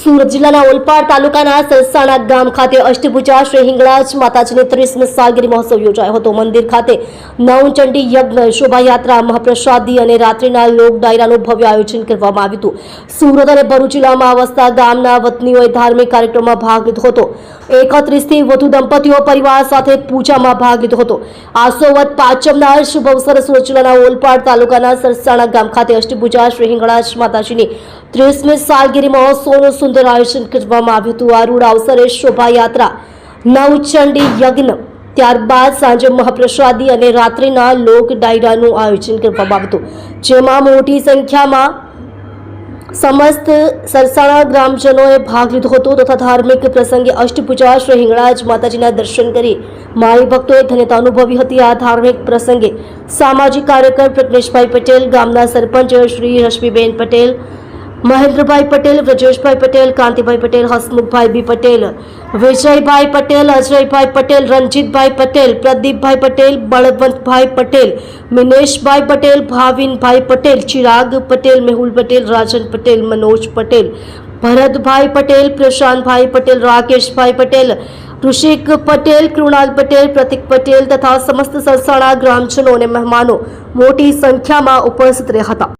સુરત જિલ્લાના ઓલપાડ તાલુકાના સરસાણા ગામ ખાતે અષ્ટભુજા શ્રી હિંગળાજ માતાજીની ત્રીસમી સાલગીરી મહોત્સવ યોજાયો હતો. મંદિર ખાતે નવચંડી યજ્ઞ, શોભાયાત્રા, મહાપ્રસાદી અને રાત્રિના લોક ડાયરાનું ભવ્ય આયોજન કરવામાં આવ્યું હતું. સુરત અને ભરૂચ જિલ્લામાં વસતા ગામના વતનીઓએ ધાર્મિક કાર્યક્રમમાં ભાગ લીધો હતો. એકત્રીસથી વધુ દંપતીઓ પરિવાર સાથે પૂજામાં ભાગ લીધો હતો. આસોવત પાંચમના શુભ અવસર સુરત જિલ્લાના ઓલપાડ તાલુકાના સરસાણા ગામ ખાતે અષ્ટભુજા શ્રી હિંગળાજ માતાજીની ત્રીસમી સાલગીરી મહોત્સવનું સુંદર આયોજન કરવામાં આવ્યું હતું આ રૂડ અવસરે શોભાયાત્રા નવચંડી યજ્ઞ ત્યારબાદ સાંજે મહાપ્રસાદી અને રાત્રિના લોક ડાયરાનું આયોજન કરવામાં આવ્યું જેમાં મોટી સંખ્યામાં સમસ્ત સરસાણા ગ્રામજનોએ ભાગ લીધો હતો તથા ધાર્મિક પ્રસંગે અષ્ટપૂજા શ્રી હિંગળાજ માતાજીના દર્શન કરી માઈ ભક્તોએ ધન્યતા અનુભવી હતી આ ધાર્મિક પ્રસંગે સામાજિક કાર્યકર પ્રજ્ઞેશભાઈ પટેલ ગામના સરપંચ શ્રી રશ્મિબેન પટેલ મહેન્દ્રભાઈ પટેલ વ્રજેશભાઈ પટેલ, કાંતિભાઈ પટેલ, હસમુખભાઈ બી પટેલ, વિજયભાઈ પટેલ, અજયભાઈ પટેલ, રણજીતભાઈ પટેલ, પ્રદીપભાઈ પટેલ, બળવંતભાઈ પટેલ, મિનેશભાઈ પટેલ, ભાવિનભાઈ પટેલ, ચિરાગ પટેલ, મેહુલ પટેલ, રાજન પટેલ, મનોજ પટેલ, ભરતભાઈ પટેલ, પ્રશાંતભાઈ પટેલ, રાકેશભાઈ પટેલ, ઋષિક પટેલ, કૃણાલ પટેલ, પ્રતિક પટેલ તથા સમસ્ત સરસાણા ગ્રામજનો અને મહેમાનો મોટી સંખ્યામાં ઉપસ્થિત રહ્યા હતા.